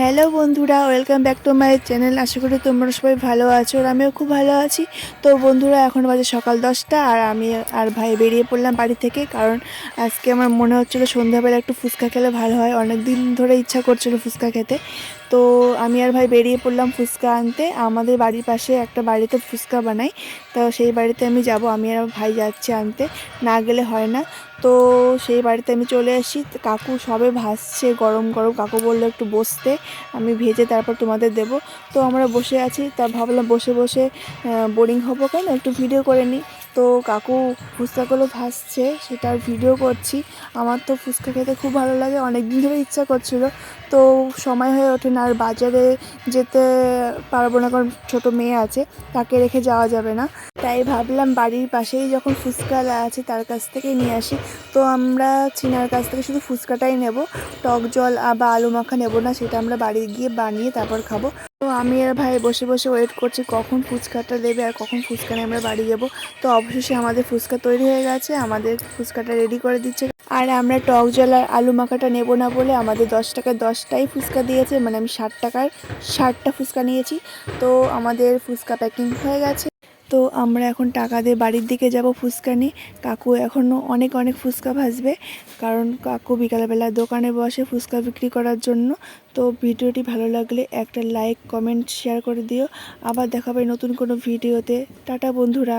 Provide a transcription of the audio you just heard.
Hello বন্ধুরা, welcome back to my channel. আশা করি তোমরা সবাই ভালো আছো আর আমিও খুব ভালো আছি। তো বন্ধুরা, এখন বাজে সকাল দশটা আর আমি আর ভাই বেরিয়ে পড়লাম বাড়ি থেকে কারণ আজকে আমার মনে হচ্ছিল সন্ধ্যাবেলা একটু ফুচকা খেলে ভালো হয়। অনেক দিন ধরে ইচ্ছা করছিল ফুচকা খেতে। তো আমি আর ভাই বেরিয়ে পড়লাম ফুচকা আনতে। আমাদের বাড়ির পাশে একটা বাড়িতে ফুচকা বানাই। তো সেই বাড়িতে আমি যাব, আমি আর ভাই যাচ্ছি আনতে। না গেলে হয় না। তো সেই বাড়িতে আমি চলে আসি। কাকু সবে ভাসছে, গরম গরম। কাকু বলল একটু বসতে। আমি ভেজে তারপর তোমাদের দেব। তো আমরা বসে আছি, তা ভাবলাম বসে বসে বোরিং হব কেন? একটু ভিডিও করে নিই তো কাকু ফুচকাগুলো ভাসছে সেটার ভিডিও করছি। আমার তো ফুচকা খেতে খুব ভালো লাগে অনেক দিন ধরে ইচ্ছা করছিল। তো সময় হয়ে ওঠে না, আর বাজারে যেতে পারব না, কারণ ছোটো মেয়ে আছে, তাকে রেখে যাওয়া যাবে না। তাই ভাবলাম বাড়ির পাশেই যখন ফুচকালা আছে, তার কাছ থেকেই নিয়ে আসি। তো আমরা চিনার কাছ থেকে শুধু ফুচকাটাই নেব। টক জল বা আলু মাখা নেব না, সেটা আমরা বাড়ি গিয়ে বানিয়ে তারপর খাব। আমি আর ভাই বসে বসে ওয়েট করছি কখন ফুচকাটা দেবে আর কখন ফুচকা নিয়ে আমরা বাড়ি যাব। তো অবশেষে আমাদের ফুচকা তৈরি হয়ে গেছে, আমাদের ফুচকাটা রেডি করে দিচ্ছে। আর আমরা টক জল আর আলু মাখাটা নেব না বলে আমাদের দশ টাকায় দশটাই ফুচকা দিয়েছে মানে আমি ষাট টাকার ষাটটা ফুচকা নিয়েছি। তো আমাদের ফুচকা প্যাকিং হয়ে গেছে। তো আমরা এখন টাকা দিয়ে বাড়ির দিকে যাব ফুচকা নিয়ে। কাকু এখনও অনেক অনেক ফুচকা ভাসবে কারণ কাকু বিকালবেলা দোকানে বসে ফুচকা বিক্রি করার জন্য। তো ভিডিওটি ভালো লাগলে একটা লাইক, কমেন্ট, শেয়ার করে দিও। আবার দেখাবে নতুন কোনো ভিডিওতে। টাটা বন্ধুরা।